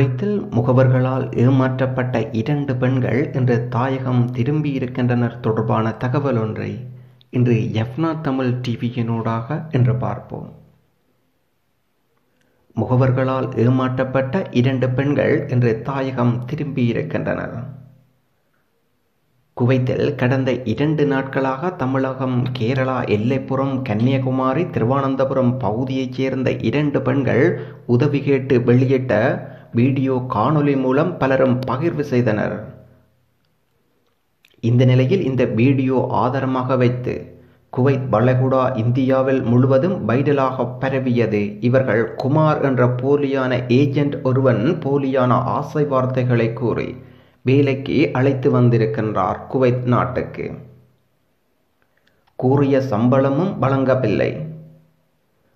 குவைத்தில் முகவர்களால் ஏமாற்றப்பட்ட இரண்டு பெண்கள் இன்று தாயகம் திரும்பியிருக்கின்றனர் தொடர்பான தகவல் ஒன்றை இன்று எஃப்னா தமிழ் டிவியினூடாக என்று பார்ப்போம். முகவர்களால் ஏமாற்றப்பட்ட இரண்டு பெண்கள் இன்று தாயகம் திரும்பியிருக்கின்றனர் குவைத்தில் கடந்த இரண்டு நாட்களாக தமிழகம் கேரளா எல்லைப்புறம் கன்னியாகுமரி திருவானந்தபுரம் பகுதியைச் சேர்ந்த இரண்டு பெண்கள் உதவி கேட்டு வெளியிட்ட வீடியோ காணொளி மூலம் பலரும் பகிர்வு செய்தனர். இந்த நிலையில் இந்த வீடியோ ஆதாரமாக வைத்து குவைத் வளைகுடா இந்தியாவில் முழுவதும் வைரலாக பரவியது. இவர்கள் குமார் என்ற போலியான ஏஜென்ட் ஒருவன் போலியான ஆசை வார்த்தைகளை கூறி வேலைக்கு அழைத்து வந்திருக்கின்றார் குவைத் நாட்டுக்கு. கூறிய சம்பளமும் வழங்கவில்லை.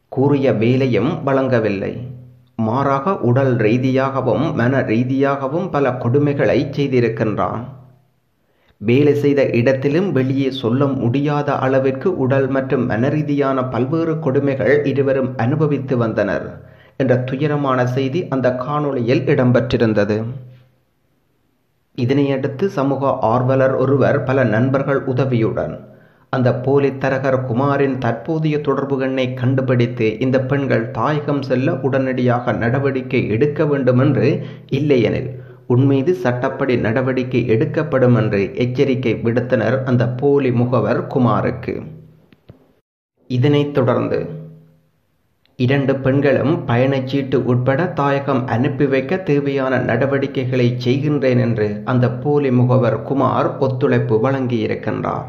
கூறிய வேலையும் வழங்கவில்லை. மாறாக உடல் ரீதியாகவும் மன ரீதியாகவும் பல கொடுமைகளை செய்திருக்கின்றான். வேலை செய்த இடத்திலும் வெளியே சொல்ல முடியாத அளவிற்கு உடல் மற்றும் மனரீதியான பல்வேறு கொடுமைகள் இருவரும் அனுபவித்து வந்தனர் என்ற துயரமான செய்தி அந்த காணொளியில் இடம்பெற்றிருந்தது. இதனையடுத்து சமூக ஆர்வலர் ஒருவர் பல நண்பர்கள் உதவியுடன் அந்த போலி தரகர் குமாரின் தற்போதைய தொடர்புகண்ணை கண்டுபிடித்து இந்த பெண்கள் தாயகம் செல்ல உடனடியாக நடவடிக்கை எடுக்க வேண்டும் என்று இல்லையெனில் உன்மீது சட்டப்படி நடவடிக்கை எடுக்கப்படும் என்று எச்சரிக்கை விடுத்தனர் அந்த போலி முகவர் குமாருக்கு. இதனைத் தொடர்ந்து இரண்டு பெண்களும் பயணச்சீட்டு உட்பட தாயகம் அனுப்பி வைக்க தேவையான நடவடிக்கைகளை செய்கின்றேன் என்று அந்த போலி முகவர் குமார் ஒத்துழைப்பு வழங்கியிருக்கின்றார்.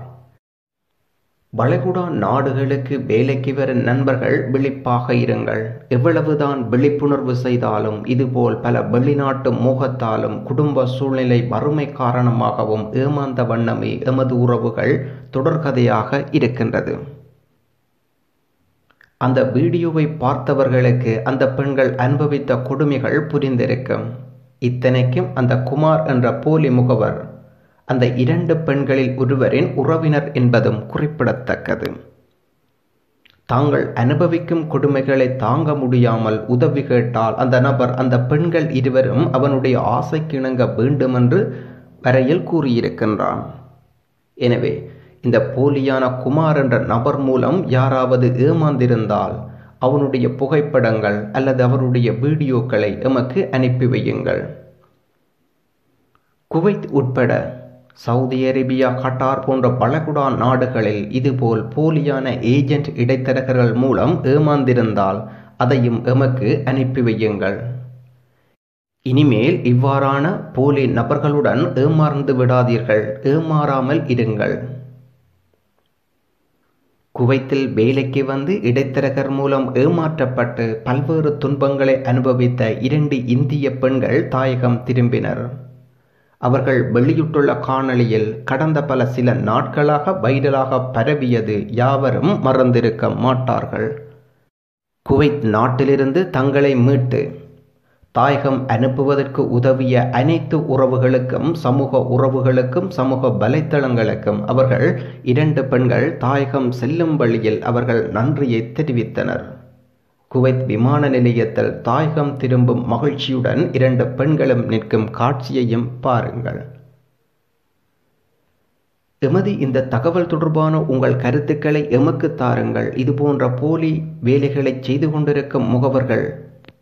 வளைகுடா நாடுகளுக்கு வேலைக்கு வரும் நண்பர்கள் விழிப்பாக இருங்கள். எவ்வளவுதான் விழிப்புணர்வு செய்தாலும் இதுபோல் பல வெளிநாட்டு மோகத்தாலும் குடும்ப சூழ்நிலை வறுமை காரணமாகவும் ஏமாந்த வண்ணமே எமது உறவுகள் தொடர்கதையாக இருக்கின்றது. அந்த வீடியோவை பார்த்தவர்களுக்கு அந்த பெண்கள் அனுபவித்த கொடுமைகள் புரிந்திருக்கும். இத்தனைக்கும் அந்த குமார் என்ற போலி முகவர் அந்த இரண்டு பெண்களில் ஒருவரின் உறவினர் என்பதும் குறிப்பிடத்தக்கது. தாங்கள் அனுபவிக்கும் கொடுமைகளை தாங்க முடியாமல் உதவி கேட்டால் அந்த நபர் அந்த பெண்கள் இருவரும் அவனுடைய ஆசைக்கிணங்க வேண்டும் என்று வரையில் கூறியிருக்கின்றான். எனவே இந்த போலியான குமார் என்ற நபர் மூலம் யாராவது ஏமாந்திருந்தால் அவனுடைய புகைப்படங்கள் அல்லது அவருடைய வீடியோக்களை எமக்கு அனுப்பி வையுங்கள். குவைத் உட்பட சவுதி அரேபியா கட்டார் போன்ற பலகுடா நாடுகளில் இதுபோல் போலியான ஏஜென்ட் இடைத்தரகர்கள் மூலம் ஏமாந்திருந்தால் அதையும் எமக்கு அனுப்பி வையுங்கள். இனிமேல் இவ்வாறான போலி நபர்களுடன் ஏமாறந்து விடாதீர்கள். ஏமாறாமல் இருங்கள். குவைத்தில் வேலைக்கு வந்து இடைத்தரகர் மூலம் ஏமாற்றப்பட்டு பல்வேறு துன்பங்களை அனுபவித்த இரண்டு இந்திய பெண்கள் தாயகம் திரும்பினர். அவர்கள் வெளியிட்டுள்ள காணொளியில் கடந்த பல சில நாட்களாக வைரலாக பரவியது யாவரும் மறந்திருக்க மாட்டார்கள். குவைத் நாட்டிலிருந்து தங்களை மீட்டு தாயகம் அனுப்புவதற்கு உதவிய அனைத்து உறவுகளுக்கும் சமூக உறவுகளுக்கும் சமூக வலைத்தளங்களுக்கும் அவர்கள் இரண்டு பெண்கள் தாயகம் செல்லும் வழியில் அவர்கள் நன்றியை தெரிவித்தனர். குவைத் விமான நிலையத்தில் தாயகம் திரும்பும் மகிழ்ச்சியுடன் இரண்டு பெண்களும் நிற்கும் காட்சியையும் பாருங்கள். எமது இந்த தகவல் தொடர்பான உங்கள் கருத்துக்களை எமக்கு தாருங்கள். இதுபோன்ற போலி வேலைகளை செய்து கொண்டிருக்கும் முகவர்கள்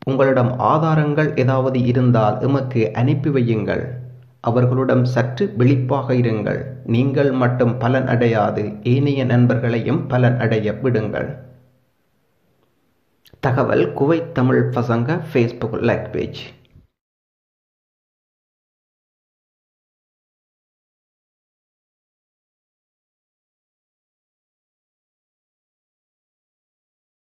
உங்களிடம் ஆதாரங்கள் ஏதாவது இருந்தால் எமக்கு அனுப்பி வையுங்கள். அவர்களுடன் சற்று விழிப்பாக இருங்கள். நீங்கள் மட்டும் பலன் அடையாது. ஏனைய நண்பர்களையும் பலன் அடைய விடுங்கள். தகவல் குவைத் தமிழ் பசங்க ஃபேஸ்புக் லைக் பேஜ்